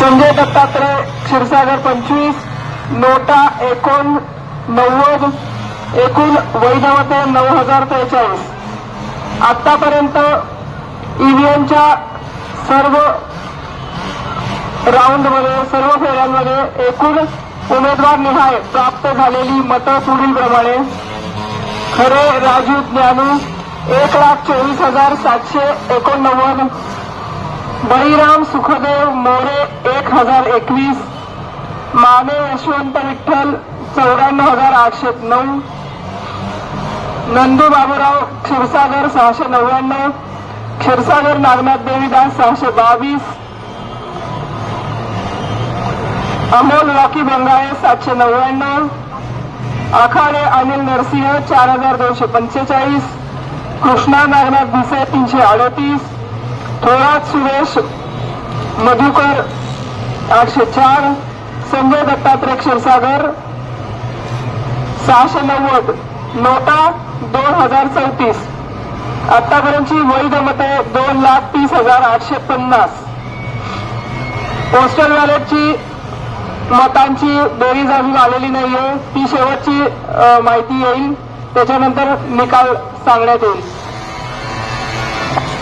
संजय दत्तात्रय क्षीरसागर पंचवीस नोटा एकोण नव्वद एकूण वैधवते नऊ हजार त्रेचाळीस. आतापर्यंत ईव्हीएमच्या सर्व राऊंडमध्ये सर्व फेऱ्यांमध्ये एकूण उमेदवार निहाय प्राप्त झालेली मतं पुढीलप्रमाणे खरे राजू ज्ञानू एक लाख चोवीस हजार सातशे एकोणनव्वद. बळीराम सुखदेव हजार एकवीस माने यशवंत विठ्ठल चौऱ्याण्णव हजार आठशे नऊ नंदू बाबूराव क्षीरसागर सहाशे नव्याण्णव क्षीरसागर नागनाथ देवीदास सहाशे बावीस अमोल रॉकी बंगाळे सातशे नव्याण्णव आखाडे अनिल नरसिंह चार हजार दोनशे पंचेचाळीस कृष्णा नागनाथ भिसे तीनशे अडतीस थोरात सुरेश मधुकर आठशे चार संजय दत्तात्रय क्षीरसागर सहाशे नव्वद नोटा दोन हजार चौतीस. आतापर्यंतची वैध मते दोन लाख तीस हजार आठशे पन्नास. पोस्टल बॅलेटची मतांची बेरीज अजून आलेली नाहीये. ती शेवटची माहिती येईल. त्याच्यानंतर निकाल सांगण्यात येईल.